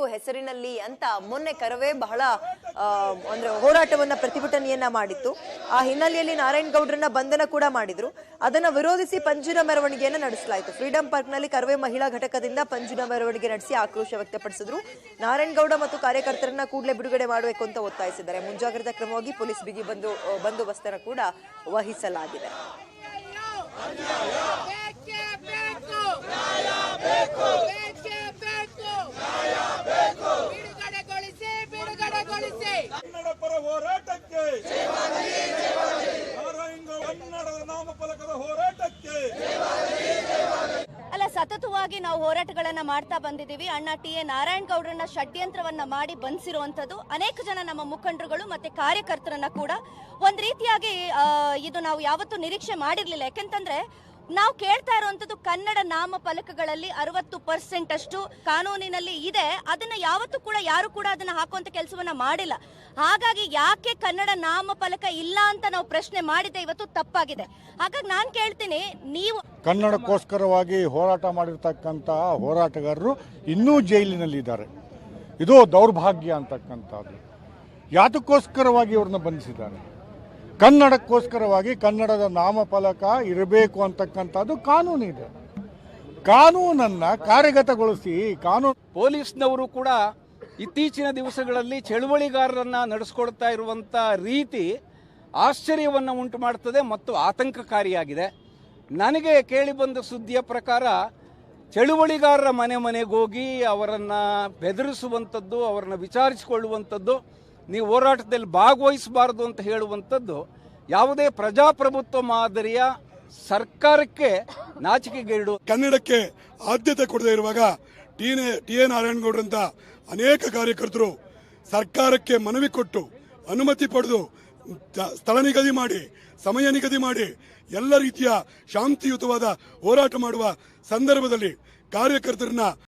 ಮಾಡಬೇಕು ಹೆಸರಿನಲ್ಲಿ ಅಂತ ಮೊನ್ನೆ ಕರವೇ ಬಹಳ ಅಂದ್ರೆ ಹೋರಾಟವನ್ನ ಪ್ರತಿಭಟನೆಯನ್ನ ಮಾಡಿತ್ತು. ಆ ಹಿನ್ನೆಲೆಯಲ್ಲಿ ನಾರಾಯಣ್ ಗೌಡ್ರನ್ನ ಬಂಧನ ಕೂಡ ಮಾಡಿದ್ರು. ಅದನ್ನ ವಿರೋಧಿಸಿ ಪಂಜಿನ ಮೆರವಣಿಗೆಯನ್ನ ನಡೆಸಲಾಯಿತು. ಫ್ರೀಡಂ ಪಾರ್ಕ್ನಲ್ಲಿ ಕರವೇ ಮಹಿಳಾ ಘಟಕದಿಂದ ಪಂಜಿನ ಮೆರವಣಿಗೆ ನಡೆಸಿ ಆಕ್ರೋಶ ವ್ಯಕ್ತಪಡಿಸಿದ್ರು. ನಾರಾಯಣ್ ಗೌಡ ಮತ್ತು ಕಾರ್ಯಕರ್ತರನ್ನ ಕೂಡಲೇ ಬಿಡುಗಡೆ ಮಾಡಬೇಕು ಅಂತ ಒತ್ತಾಯಿಸಿದ್ದಾರೆ. ಮುಂಜಾಗ್ರತಾ ಕ್ರಮವಾಗಿ ಪೊಲೀಸ್ ಬಿಗಿ ಬಂದು, ಬಂದೋಬಸ್ತನ್ನು ಕೂಡ ವಹಿಸಲಾಗಿದೆ ಬೇಕೇ ಬೇಕು ಬೇಕೇ ಬೇಕು ಬಿಡುಗಡೆಗೊಳಿಸಿ ಬಿಡುಗಡೆಗೊಳಿಸಿ ಕನ್ನಡ ಪರ ಹೋರಾಟಕ್ಕೆ. ಕನ್ನಡದ ನಾಮಫಲಕದ ಹೋರಾಟಕ್ಕೆ. ಅಲ್ಲ, ಸತತವಾಗಿ ನಾವು ಹೋರಾಟಗಳನ್ನ ಮಾಡ್ತಾ ಬಂದಿದ್ದೀವಿ. ಅಣ್ಣ ಟಿ. ಎ. ನಾರಾಯಣ್ ಗೌಡ್ರನ್ನ ಷಡ್ಯಂತ್ರವನ್ನ ಮಾಡಿ ಬಂಧಿಸಿರುವಂತದ್ದು ಅನೇಕ ಜನ ನಮ್ಮ ಮುಖಂಡರುಗಳು ಮತ್ತೆ ಕಾರ್ಯಕರ್ತರನ್ನ ಕೂಡ ಒಂದ್ ರೀತಿಯಾಗಿ ಇದು ನಾವು ಯಾವತ್ತೂ ನಿರೀಕ್ಷೆ ಮಾಡಿರ್ಲಿಲ್ಲ. ಯಾಕೆಂತಂದ್ರೆ ನಾವು ಕೇಳ್ತಾ ಇರುವಂತದ್ದು ಕನ್ನಡ ನಾಮ ಫಲಕಗಳಲ್ಲಿ ಅರವತ್ತು ಪರ್ಸೆಂಟ್ ಅಷ್ಟು ಕಾನೂನಿನಲ್ಲಿ ಇದೆ. ಅದನ್ನ ಯಾವತ್ತು ಕೂಡ ಯಾರು ಕೂಡ ಅದನ್ನ ಹಾಕುವಂತ ಕೆಲಸವನ್ನ ಮಾಡಿಲ್ಲ. ಹಾಗಾಗಿ ಯಾಕೆ ಕನ್ನಡ ನಾಮಫಲಕ ಇಲ್ಲ ಅಂತ ನಾವು ಪ್ರಶ್ನೆ ಮಾಡಿದ್ದೆ ಇವತ್ತು ತಪ್ಪಾಗಿದೆ. ಹಾಗಾಗಿ ನಾನು ಕೇಳ್ತೀನಿ ನೀವು ಕನ್ನಡಕ್ಕೋಸ್ಕರವಾಗಿ ಹೋರಾಟ ಮಾಡಿರ್ತಕ್ಕಂತಹ ಹೋರಾಟಗಾರರು ಇನ್ನೂ ಜೈಲಿನಲ್ಲಿದ್ದಾರೆ ಇದು ದೌರ್ಭಾಗ್ಯ ಅಂತಕ್ಕಂಥದ್ದು. ಯಾತಕ್ಕೋಸ್ಕರವಾಗಿ ಇವ್ರನ್ನ ಬಂಧಿಸಿದ್ದಾರೆ? ಕನ್ನಡಕ್ಕೋಸ್ಕರವಾಗಿ ಕನ್ನಡದ ನಾಮಫಲಕ ಇರಬೇಕು ಅಂತಕ್ಕಂಥದ್ದು ಕಾನೂನಿದೆ ಕಾನೂನನ್ನ ಕಾರ್ಯಗತಗೊಳಿಸಿ ಕಾನೂನು ಪೊಲೀಸ್ನವರು ಕೂಡ ಇತ್ತೀಚಿನ ದಿವಸಗಳಲ್ಲಿ ಚಳುವಳಿಗಾರರನ್ನು ನಡೆಸ್ಕೊಡ್ತಾ ಇರುವಂಥ ರೀತಿ ಆಶ್ಚರ್ಯವನ್ನು ಉಂಟು ಮಾಡ್ತದೆ ಮತ್ತು ಆತಂಕಕಾರಿಯಾಗಿದೆ. ನನಗೆ ಕೇಳಿಬಂದ ಸುದ್ದಿಯ ಪ್ರಕಾರ ಚಳುವಳಿಗಾರರ ಮನೆ ಮನೆಗೋಗಿ ಅವರನ್ನು ಬೆದರಿಸುವಂಥದ್ದು, ಅವರನ್ನು ವಿಚಾರಿಸಿಕೊಳ್ಳುವಂಥದ್ದು, ನೀವು ಹೋರಾಟದಲ್ಲಿ ಭಾಗವಹಿಸಬಾರದು ಅಂತ ಹೇಳುವಂಥದ್ದು ಯಾವುದೇ ಪ್ರಜಾಪ್ರಭುತ್ವ ಮಾದರಿಯ ಸರ್ಕಾರಕ್ಕೆ ನಾಚಿಕೆಗೇಡು. ಕನ್ನಡಕ್ಕೆ ಆದ್ಯತೆ ಕೊಡದೇ ಇರುವಾಗ ಟಿ ಟಿ ಎ ನಾರಾಯಣಗೌಡರಂತ ಅನೇಕ ಕಾರ್ಯಕರ್ತರು ಸರ್ಕಾರಕ್ಕೆ ಮನವಿ ಕೊಟ್ಟು ಅನುಮತಿ ಪಡೆದು ಸ್ಥಳ ನಿಗದಿ ಮಾಡಿ, ಸಮಯ ನಿಗದಿ ಮಾಡಿ ಎಲ್ಲ ರೀತಿಯ ಶಾಂತಿಯುತವಾದ ಹೋರಾಟ ಮಾಡುವ ಸಂದರ್ಭದಲ್ಲಿ ಕಾರ್ಯಕರ್ತರನ್ನ